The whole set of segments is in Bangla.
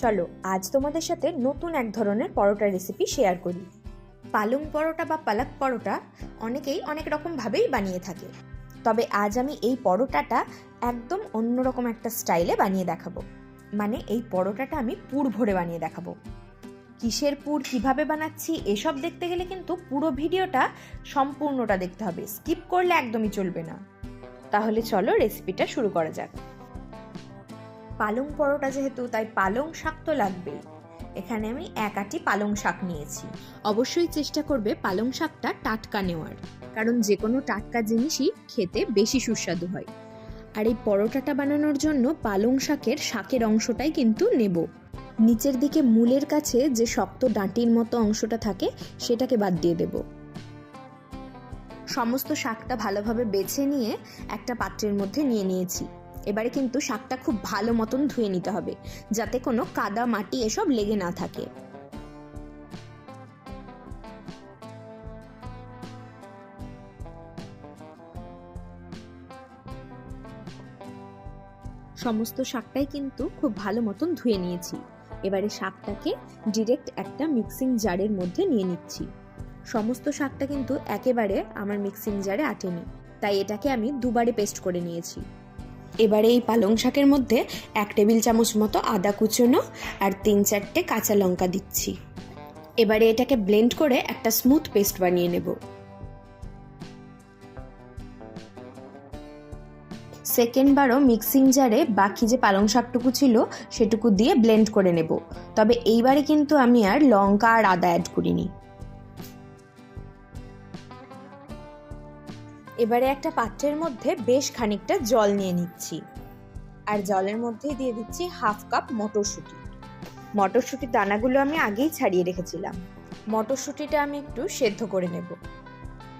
চলো, আজ তোমাদের সাথে নতুন এক ধরনের পরোটা রেসিপি শেয়ার করি। পালং পরোটা বা পালাক পরোটা অনেকেই অনেক রকমভাবেই বানিয়ে থাকে। তবে আজ আমি এই পরোটাটা একদম অন্যরকম একটা স্টাইলে বানিয়ে দেখাবো। মানে এই পরোটাটা আমি পুর ভরে বানিয়ে দেখাবো। কিসের পুর, কীভাবে বানাচ্ছি, এসব দেখতে গেলে কিন্তু পুরো ভিডিওটা সম্পূর্ণটা দেখতে হবে। স্কিপ করলে একদমই চলবে না। তাহলে চলো রেসিপিটা শুরু করা যাক। পালং পরোটা যেহেতু, তাই পালং শাক তো লাগবেই। এখানে আমি এক আটি পালং শাক নিয়েছি। অবশ্যই চেষ্টা করবে পালং শাকটা টাটকা নেওয়ার। কারণ যে কোনো টাটকা জিনিসই খেতে বেশি সুস্বাদু হয়। আর এই পরোটাটা বানানোর জন্য পালং শাকের শাকের অংশটাই কিন্তু নেব। নিচের দিকে মূলের কাছে যে শক্ত ডাঁটির মতো অংশটা থাকে, সেটাকে বাদ দিয়ে দেব। সমস্ত শাকটা ভালোভাবে বেছে নিয়ে একটা পাত্রের মধ্যে নিয়ে নিয়েছি। এবারে কিন্তু শাকটা খুব ভালো মতন ধুয়ে নিতে হবে, যাতে কোনো কাদা মাটি এসব লেগে না থাকে। সমস্ত শাকটাই কিন্তু খুব ভালো মতন ধুয়ে নিয়েছি। এবারে শাকটাকে ডিরেক্ট একটা মিক্সিং জারের মধ্যে নিয়ে নিচ্ছি। সমস্ত শাকটা কিন্তু একেবারে আমার মিক্সিং জারে আটেনি, তাই এটাকে আমি দুবারে পেস্ট করে নিয়েছি। এবারে এই পালং শাকের মধ্যে এক টেবিল চামচ মতো আদা কুচোনো আর তিন চারটে কাঁচা লঙ্কা দিচ্ছি। এবারে এটাকে ব্লেন্ড করে একটা স্মুথ পেস্ট বানিয়ে নেব। সেকেন্ড বারও মিক্সিং জারে বাকি যে পালং শাকটুকু ছিল সেটুকু দিয়ে ব্লেন্ড করে নেব। তবে এইবারে কিন্তু আমি আর লঙ্কা আর আদা অ্যাড করিনি। এবারে একটা পাত্রের মধ্যে বেশ খানিকটা জল নিয়ে নিচ্ছি। আর জলের মধ্যেই দিয়ে দিচ্ছি হাফ কাপ মটরশুঁটি। মটরশুঁটির দানাগুলো আমি আগেই ছাড়িয়ে রেখেছিলাম। মটরশুঁটিটা আমি একটু সেদ্ধ করে নেব।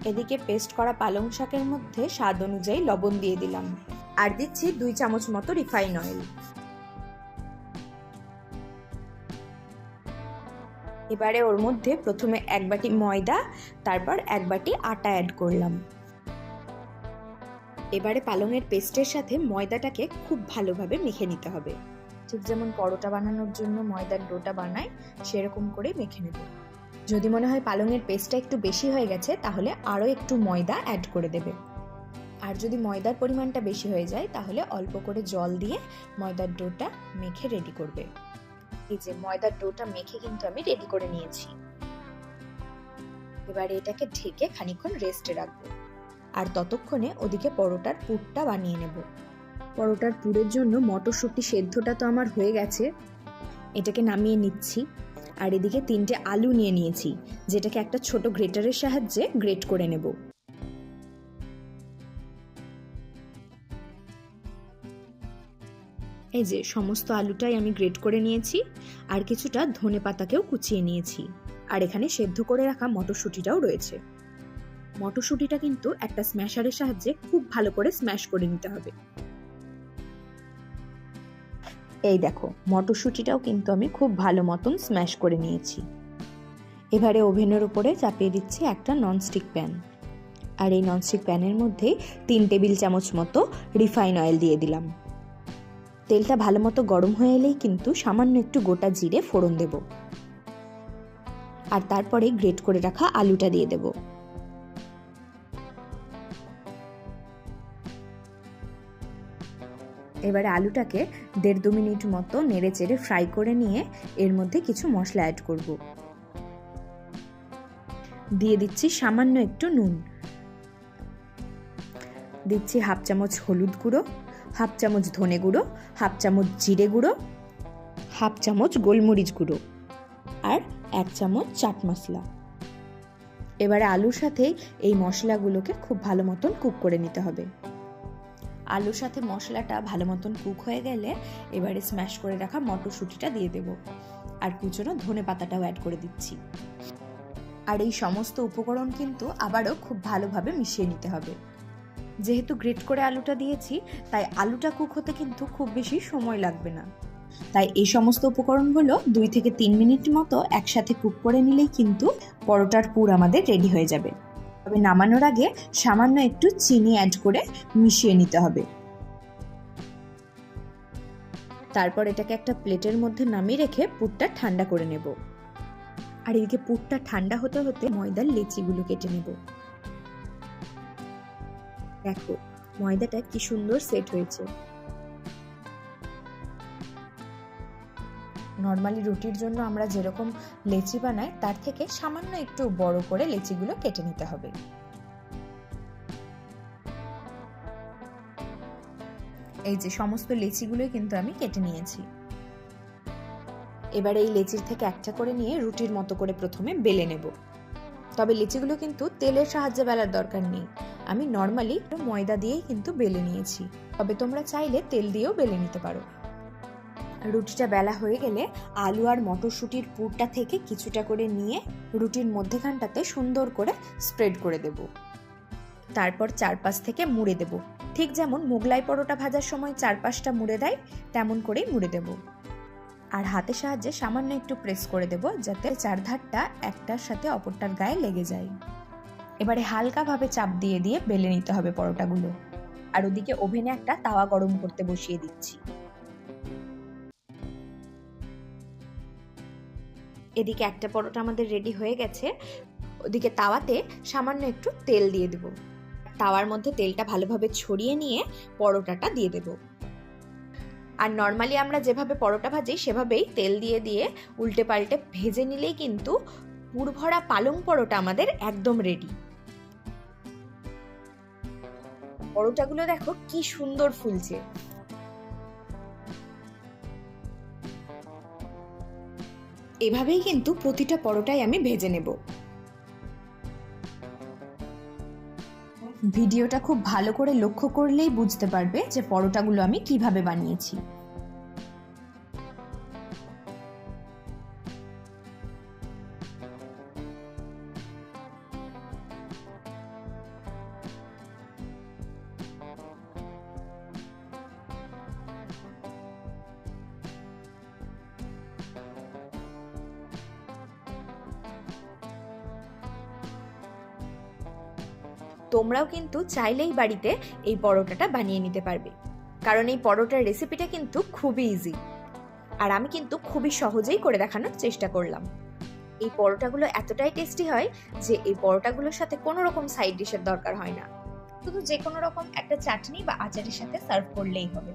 এদিকে পেস্ট করা পালং শাকের মধ্যে স্বাদ অনুযায়ী লবণ দিয়ে দিলাম। আর দিচ্ছি দুই চামচ মতো রিফাইন অয়েল। এবারে ওর মধ্যে প্রথমে এক বাটি ময়দা, তারপর এক বাটি আটা অ্যাড করলাম। এবারে পালংয়ের পেস্টের সাথে ময়দাটাকে খুব ভালোভাবে মেখে নিতে হবে। ঠিক যেমন পরোটা বানানোর জন্য ময়দার ডোটা বানায় সেরকম করে মেখে নেব। যদি মনে হয় পালংয়ের পেস্টটা একটু বেশি হয়ে গেছে, তাহলে আরও একটু ময়দা অ্যাড করে দেবে। আর যদি ময়দার পরিমাণটা বেশি হয়ে যায়, তাহলে অল্প করে জল দিয়ে ময়দার ডোটা মেখে রেডি করবে। এই যে ময়দার ডোটা মেখে কিন্তু আমি রেডি করে নিয়েছি। এবারে এটাকে ঢেকে খানিকক্ষণ রেস্টে রাখব। আর ততক্ষণে ওদিকে পরোটার পুরটা বানিয়ে নেব। পরোটার পুরের জন্য মটরশুঁটি সেদ্ধটা তো আমার হয়ে গেছে। এটাকে নামিয়ে নিচ্ছি। আর এদিকে তিনটে আলু নিয়ে নিয়েছি, যেটাকে একটা ছোট গ্রেটারের সাহায্যে গ্রেট করে নেব। এই যে, সমস্ত আলুটাই আমি গ্রেট করে নিয়েছি, আর কিছুটা ধনে পাতাকেও কুচিয়ে নিয়েছি। আর এখানে সেদ্ধ করে রাখা মটরশুঁটিটাও রয়েছে। মটরশুঁটিটা কিন্তু একটা স্ম্যাশারের সাহায্যে খুব ভালো করে স্ম্যাশ করে নিতে হবে। এই দেখো, মটরশুঁটিটাও কিন্তু আমি খুব ভালো মতন স্ম্যাশ করে নিয়েছি। এবারে ওভেনের উপরে চাপিয়ে দিচ্ছি একটা ননস্টিক প্যান আর এই ননস্টিক প্যানের মধ্যে তিন টেবিল চামচ মতো রিফাইন অয়েল দিয়ে দিলাম। তেলটা ভালো মতো গরম হয়ে এলেই কিন্তু সামান্য একটু গোটা জিরে ফোড়ন দেব। আর তারপরে গ্রেট করে রাখা আলুটা দিয়ে দেবো। এবারে আলুটাকে দেড় দু মিনিট মতো নেড়ে চেড়ে ফ্রাই করে নিয়ে এর মধ্যে কিছু মশলা অ্যাড করব। দিয়ে দিচ্ছি সামান্য একটু নুন। দিচ্ছি হাফ চামচ হলুদ গুঁড়ো, হাফ চামচ ধনে গুঁড়ো, হাফ চামচ জিরে গুঁড়ো, হাফ চামচ গোলমরিচ গুঁড়ো আর এক চামচ চাট মশলা। এবারে আলুর সাথে এই মশলাগুলোকে খুব ভালো মতন কুক করে নিতে হবে। আলুর সাথে মশলাটা ভালো মতন কুক হয়ে গেলে এবারে স্ম্যাশ করে রাখা মটরশুঁটিটা দিয়ে দেব। আর কুচনো ধনে পাতাটাও অ্যাড করে দিচ্ছি। আর এই সমস্ত উপকরণ কিন্তু আবারও খুব ভালোভাবে মিশিয়ে নিতে হবে। যেহেতু গ্রেট করে আলুটা দিয়েছি, তাই আলুটা কুক হতে কিন্তু খুব বেশি সময় লাগবে না। তাই এই সমস্ত উপকরণগুলো দুই থেকে তিন মিনিট মতো একসাথে কুক করে নিলেই কিন্তু পরোটার পুর আমাদের রেডি হয়ে যাবে। তবে নামানোর আগে সামান্য একটু চিনি অ্যাড করে মিশিয়ে নিতে হবে। তারপর এটাকে একটা প্লেটের মধ্যে নামিয়ে রেখে পুরটা ঠান্ডা করে নেব। আর এদিকে পুরটা ঠান্ডা হতে হতে ময়দার লেচিগুলো কেটে নেব। দেখো, ময়দাটা কি সুন্দর সেট হয়েছে। নর্মালি রুটির জন্য আমরা যেরকম লেচি বানাই, তার থেকে সামান্য একটু বড় করে লেচিগুলো কেটে নিতে হবে। এই যে সমস্ত লেচিগুলোই কিন্তু আমি কেটে নিয়েছি। এবার এই লেচির থেকে একটা করে নিয়ে রুটির মতো করে প্রথমে বেলে নেব। তবে লিচিগুলো কিন্তু তেলের সাহায্যে বেলার দরকার নেই। আমি নর্মালি ময়দা দিয়েই কিন্তু বেলে নিয়েছি। তবে তোমরা চাইলে তেল দিয়েও বেলে নিতে পারো। রুটিটা বেলা হয়ে গেলে আলু আর মটরশুঁটির পুরটা থেকে কিছুটা করে নিয়ে রুটির মধ্যেখানটাতে সুন্দর করে স্প্রেড করে দেব। তারপর চারপাশ থেকে মুড়ে দেব। ঠিক যেমন মোগলাই পরোটা ভাজার সময় চারপাশটা মুড়ে দেয়, তেমন করেই মুড়ে দেব। আর হাতের সাহায্যে সামান্য একটু প্রেস করে দেব যাতে চারধারটা একটার সাথে অপরটার গায়ে লেগে যায়। এবারে হালকাভাবে চাপ দিয়ে দিয়ে বেলে নিতে হবে পরোটাগুলো। আর ওদিকে ওভেনে একটা তাওয়া গরম করতে বসিয়ে দিচ্ছি। এদিকে একটা পরোটা আমাদের রেডি হয়ে গেছে। ওদিকে তাওয়াতে সামান্য একটু তেল দিয়ে দেব। তাওয়ার মধ্যে তেলটা ভালোভাবে ছড়িয়ে নিয়ে পরোটাটা দিয়ে দেব। আর নর্মালি আমরা যেভাবে পরোটা ভাজি, সেভাবেই তেল দিয়ে দিয়ে উল্টে পাল্টে ভেজে নিলেই কিন্তু পুরভরা পালং পরোটা আমাদের একদম রেডি পরোটাগুলো দেখো কি সুন্দর ফুলছে। এভাবেই কিন্তু প্রতিটা পরোটাই আমি ভেজে নেব। ভিডিওটা খুব ভালো করে লক্ষ্য করলেই বুঝতে পারবে যে পরোটাগুলো আমি কীভাবে বানিয়েছি। তোমরাও কিন্তু চাইলেই বাড়িতে এই পরোটাটা বানিয়ে নিতে পারবে। কারণ এই পরোটার রেসিপিটা কিন্তু খুবই ইজি আর আমি কিন্তু খুবই সহজেই করে দেখানোর চেষ্টা করলাম। এই পরোটাগুলো এতটাই টেস্টি হয় যে এই পরোটাগুলোর সাথে কোনো রকম সাইড ডিশের দরকার হয় না। শুধু যে কোনো রকম একটা চাটনি বা আচারের সাথে সার্ভ করলেই হবে।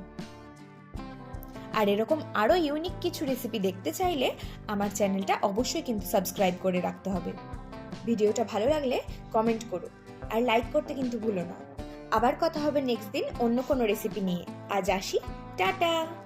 আর এরকম আরও ইউনিক কিছু রেসিপি দেখতে চাইলে আমার চ্যানেলটা অবশ্যই কিন্তু সাবস্ক্রাইব করে রাখতে হবে। ভিডিওটা ভালো লাগলে কমেন্ট করো। আর লাইক করতে কিন্তু ভুলো না। আবার কথা হবে নেক্সট দিন অন্য কোনো রেসিপি নিয়ে। আজ আসি। টাটা!